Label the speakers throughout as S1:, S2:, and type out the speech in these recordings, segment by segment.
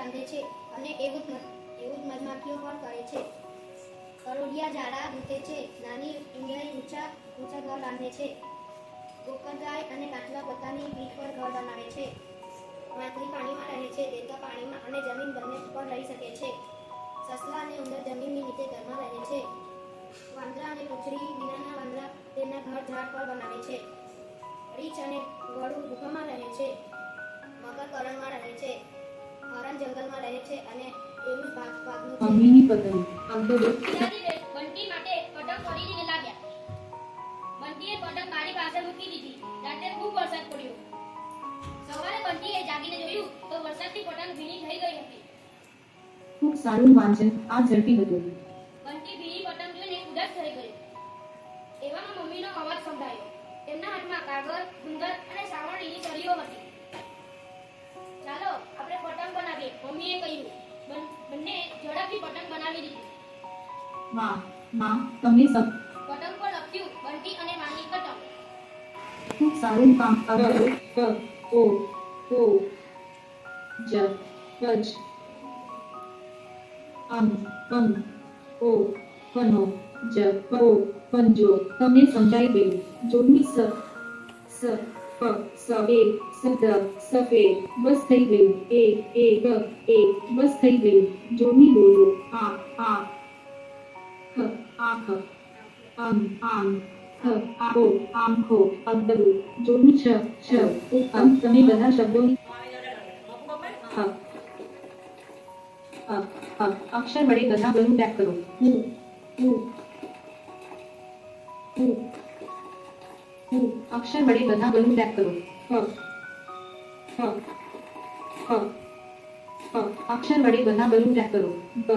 S1: રાંધે છે અને એવું એવું મધમાખીઓ પણ કરે છે. કરોડિયા ઝાડા ગૂંથે છે. નાની ઈંગળી ઊંચા ઊંચા ઘર બાંધે છે. ગોકરગાય અને કાચલા પોતાની પીઠ પર ઘર બનાવે છે. માછલી પાણીમાં રહે છે. દેતા પાણીમાં અને જમીન બંને પર રહી શકે છે. સસલા અને ઉંદર જમીનની નીચે ઘરમાં રહે છે. વાંદરા અને પૂંછડી વિનાના વાંદરા તેમના ઘર ઝાડ પર બનાવે છે. રીછ અને વડું ગુફામાં રહે છે. મગર કરણમાં રહે છે. હરણ જંગલમાં રહે છે અને એવું ભાગ ભાગનું છે.
S2: પતંગ. આમ
S3: તો બંટી માટે પતંગ ખરીદીને લાવ્યા. બંટીએ પતંગ મારી પાસે મૂકી દીધી. રાત્રે ખૂબ વરસાદ પડ્યો. સવારે બંટીએ જાગીને જોયું તો વરસાદથી પતંગ ભીની થઈ ગઈ હતી.
S2: ખૂબ સારું વાંચન. આ ઝડપી હતું
S3: બંટી ભીની પતંગ જોઈને ઉદાસ થઈ ગયો એવામાં મમ્મીનો અવાજ સંભળાયો. તેમના હાથમાં કાગળ ડુંગર અને સાવણ લીલી સળીઓ હતી. ચાલો આપણે પતંગ બનાવીએ. મમ્મીએ કહ્યું. બંને ઝડપથી પતંગ બનાવી દીધી.
S2: માં માં તમે સબ
S3: પતંગ પર લખ્યું બંટી અને માની પતંગ
S2: ખૂબ સારું કામ અગર ક ઓ ઓ. જ રજ અમ પન ઓ પનો જ પરો પંજો તમને સમજાઈ ગયું. જોડણી સ સ. ફ સ એ શબ્દ સફેદ બસ થઈ ગયું એ એ ગ એ બસ થઈ ગયું જોડણી બોલો આ આ ખ આખ અમ આમ હ આખો આંખો અગદરું જોડણી છ છ ઉત્તમ તમે બધા શબ્દોની હ અ અ અક્ષર વડે બધા ગળું ટેપ કરો હું અક્ષર વડે બધા બલૂન પેક કરો. હ. હ. હ. હ. અક્ષર વડે બધા બલૂન પેક કરો. બ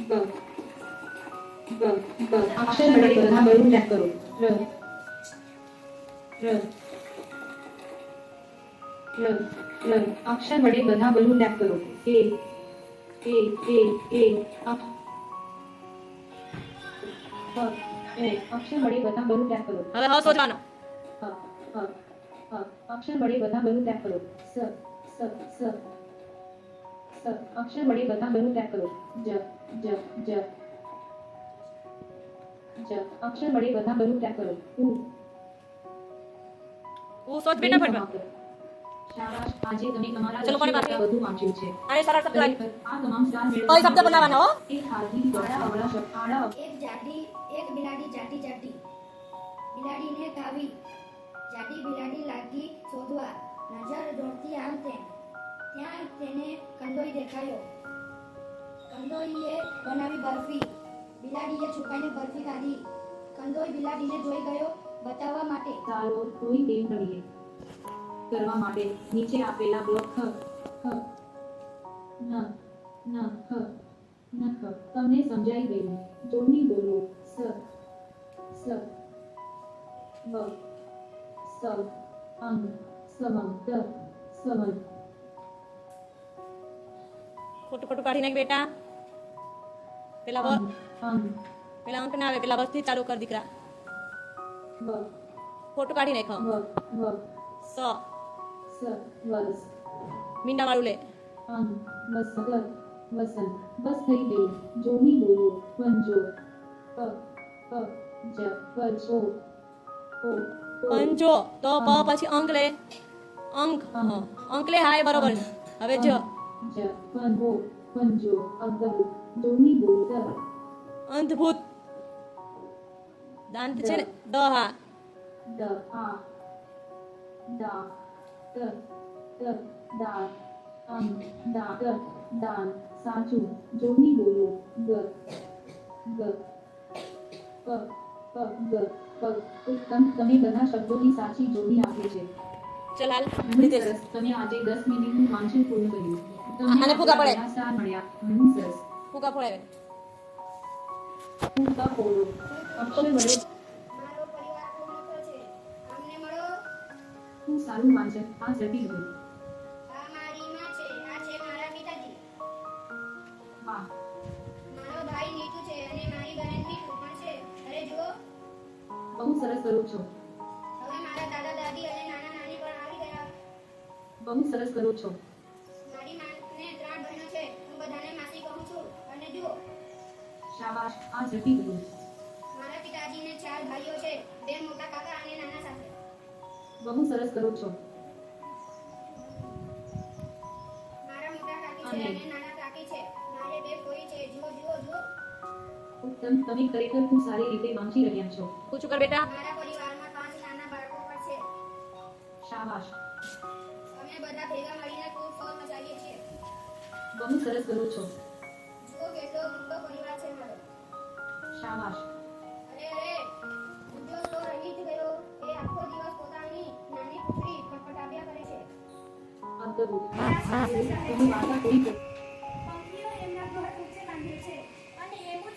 S2: બ બ બ અક્ષર વડે બધા બલૂન પેક કરો. ર ર ર ર અક્ષર વડે બધા બલૂન પેક કરો. એ. એ. એ. એ. એ અક્ષર વડે બધા ગળું ટેપ કરો.
S4: હવે હા
S2: હ અક્ષર વડે બધા ગળું ટેપ કરો. સ સ સ સ અક્ષર વડે બધા ગળું ટેપ કરો. જ જ જ જ અક્ષર વડે બધા ગળું ટેપ કરો. ઉ.
S4: હું શોધ બેટા ફટફટ.
S2: શાબાશ. આજે તમે તમારા
S4: ચલો, કોને?
S2: કરતાં વધુ વાંચ્યું છે.
S4: અરે સરળ શબ્દ
S2: આ તમામ સ્ટાર મેળવો
S4: કોઈ શબ્દ બનાવવાનો હો?
S2: એક હાથની દ્વારા અવળા શબ્દ.
S1: એક જાડી બિલાડીને કાવી જાડી બિલાડી લાગી શોધવા નજર દોડતી આમ તેમ. ત્યાં તેને કંદોઈ દેખાયો. કંદોઈએ બનાવી બરફી. બિલાડીએ છુપાઈને બરફી ખાધી કંદોઈ બિલાડીને જોઈ ગયો બતાવવા માટે.
S2: ચાલો કોઈ ગેમ રમીએ કરવા માટે નીચે આપેલા બ્લોક ખ ખ ન ન ખ ન ખ તમને સમજાઈ ગયું. જોડણી બોલો સ સ. વ સ અંગ સમમ દ સમન
S4: ખોટું ખોટું કાઢી નાખ બેટા. પેલા
S2: અંગ
S4: પેલા અંક ના આવે, પેલા વસ્તી ચાલુ કર દીકરા. ખોટું કાઢી નાખ સ
S2: સ. વસ
S4: મીંડા વાળું લે.
S2: અંગ વસગર વસન બસ થઈ ગયું. જોડણી બોલો પંજો પ પ, જ પજો
S4: પંજો તો પ પછી અંક લે અંક હ. અંક લે હા એ બરોબર છે. હવે જ
S2: જ પંજો પંજો અગર જોડણી બોલો દ
S4: અંધભૂત દાંત છે ને દ હા
S2: દ આ દા ત ત દા અમ દા ત દાન સાચું જોડણી બોલો ગ ગ પ પ ગ પ ઉત્તમ તમે બધા શબ્દોની સાચી જોડી આપે છે.
S4: ચલ હાલ
S2: ઘણું
S4: રીતે
S2: સરસ તમે આજે 10 મિનિટનું વાંચન પૂર્ણ કર્યું.
S4: આને ફૂગા પડે.
S2: ઘણા મળ્યા. સરસ.
S4: ફૂકા ફોડાવે.
S2: ફૂગા ફોડો. અક્ષર વડે.
S1: મારો પરિવાર ખૂબ છે અમને મળો
S2: ખૂબ સારું વાંચન. આ જતી હતું
S1: સરસ કરો છો. હવે મારા દાદા દાદી અને નાના નાની પણ આવી ગયા.
S2: બહુ સરસ કરો છો.
S1: મારી માને ત્રણ બહેનો છે. હું
S2: બધાને માસી કહું છું.
S1: અને જુઓ.
S2: શાબાશ. આ ઝડપી કરો
S1: મારા પિતાજીને ચાર ભાઈઓ છે. બે મોટા કાકા અને નાના સાથે.
S2: બહુ સરસ કરું છો.
S1: મારા મોટા કાકી છે
S2: અને
S1: નાના
S2: ઉત્તમ તમે ખરેખર ખૂબ સારી રીતે વાંચી રહ્યા છો.
S4: પૂછું કર બેટા?
S1: મારા પરિવારમાં પાંચ નાના બાળકો પણ છે.
S2: શાબાશ.
S1: અમે બધા ભેગા મળીને ખૂબ શોર મચાવીએ છીએ.
S2: બહુ સરસ કરો છો.
S1: જુઓ કેટલો મોટો પરિવાર છે મારો.
S2: શાબાશ.
S1: અરે અરે જો તો રહી જ ગયો. એ આખો દિવસ પોતાની નાની પુત્રી ખટખટાવ્યા કરે છે.
S2: અદ્ભુત તમે વાતા કોઈ કરો
S5: પંખીઓ એમના ઘર ઉચ્ચે બાંધે છે.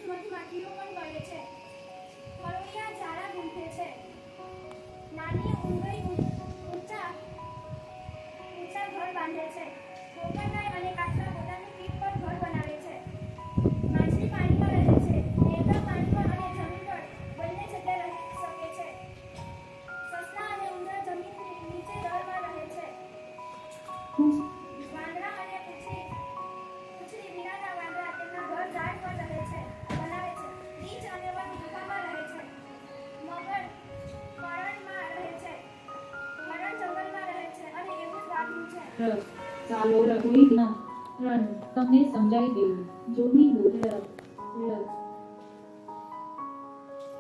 S5: મધમાખીઓ પણ કરે છે ફળોડિયા ઝાડા ગુંથે છે. નાની ઊંઘઈ ઊંચા ઊંચા ઘર બાંધે છે. ગોકળગાય અને કાચરા પોતાની પીઠ પર ઘર બનાવે છે. માછલી પાણીમાં રહે છે. દેવતા પાણીમાં અને જમીન પર બંને જગ્યાએ રહી શકે છે. સસલા અને ઉંદર જમીન નીચે દળમાં રહે છે.
S2: ચાલો રઘુઈ ના. રણ. તમને સમજાઈ ગયું જોની બોલ ર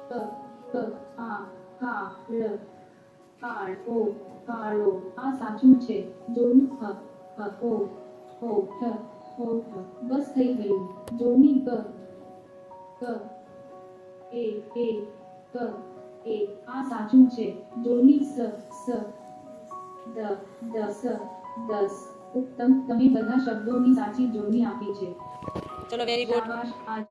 S2: ક. ક. આ. કા ર. કાળ. ઓ. કાળો. આ સાચું છે. જોન હ હ ઓ. ઓ. ઠ ઓ. ઠ બસ થઈ ગયું. જોની ક. ક. એ. એ. ક. એ. આ સાચું છે. જોની સ. સ. દ. દસ દસ. ઉત્તમ. તમે બધા શબ્દોની સાચી જોડણી આપી છે.
S4: ચલો વેરી ગુડ